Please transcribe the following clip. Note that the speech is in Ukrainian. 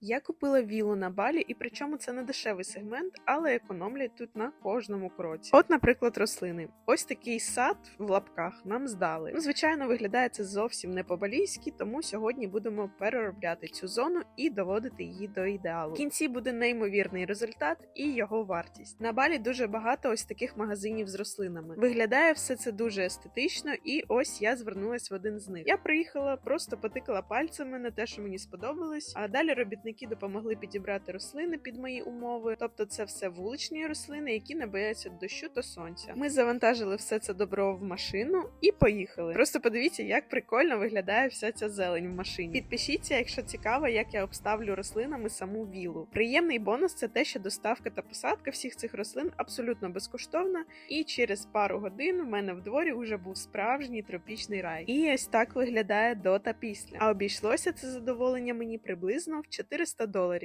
Я купила віллу на балі, і причому це не дешевий сегмент, але економлять тут на кожному кроці. От, наприклад, рослини. Ось такий сад в лапках нам здали. Ну, звичайно, виглядає це зовсім не по-балійськи, тому сьогодні будемо переробляти цю зону і доводити її до ідеалу. В кінці буде неймовірний результат і його вартість. На балі дуже багато ось таких магазинів з рослинами. Виглядає все це дуже естетично, і ось я звернулась в один з них. Я приїхала, просто потикала пальцями на те, що мені сподобалось. А далі робітники допомогли підібрати рослини під мої умови. Тобто, це все вуличні рослини, які не бояться дощу та сонця. Ми завантажили все це добро в машину і поїхали. Просто подивіться, як прикольно виглядає вся ця зелень в машині. Підпишіться, якщо цікаво, як я обставлю рослинами саму вілу. Приємний бонус це те, що доставка та посадка всіх цих рослин абсолютно безкоштовна, і через пару годин в мене в дворі вже був справжній тропічний рай. І ось так виглядає до та після. А обійшлося це задоволення мені приблизно в 400 доларів.